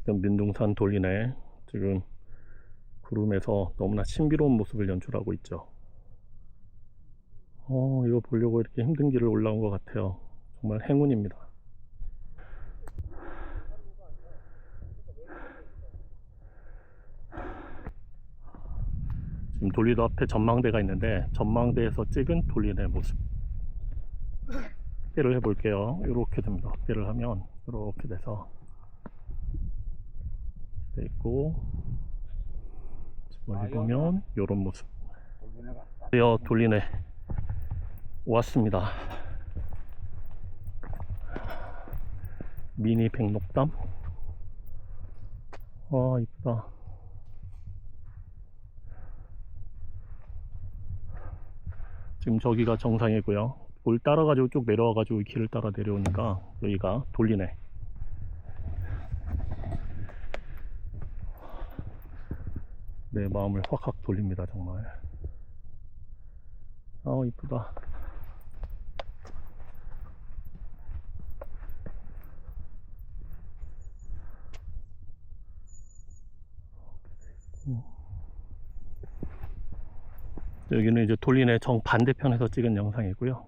지금 민둥산 돌리네 지금 구름에서 너무나 신비로운 모습을 연출하고 있죠. 어, 이거 보려고 이렇게 힘든 길을 올라온 것 같아요. 정말 행운입니다. 지금 돌리도 앞에 전망대가 있는데 전망대에서 찍은 돌리네 모습 확대를 해볼게요. 이렇게 됩니다. 확대를 하면 이렇게 돼서 돼 있고 멀리 보면 이런 모습. 되어 돌리네 왔습니다. 미니 백록담. 와 이쁘다. 지금 저기가 정상이고요. 물 따라가지고 쭉 내려와가지고 이 길을 따라 내려오니까 여기가 돌리네. 내 마음을 확확 돌립니다 정말. 아 이쁘다. 여기는 이제 돌리네 정 반대편에서 찍은 영상이고요.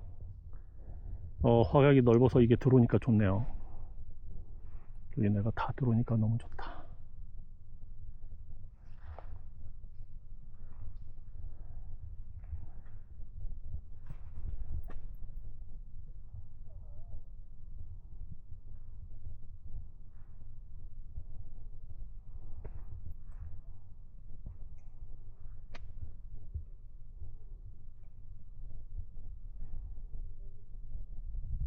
어, 화각이 넓어서 이게 들어오니까 좋네요. 돌리네가 다 들어오니까 너무 좋다.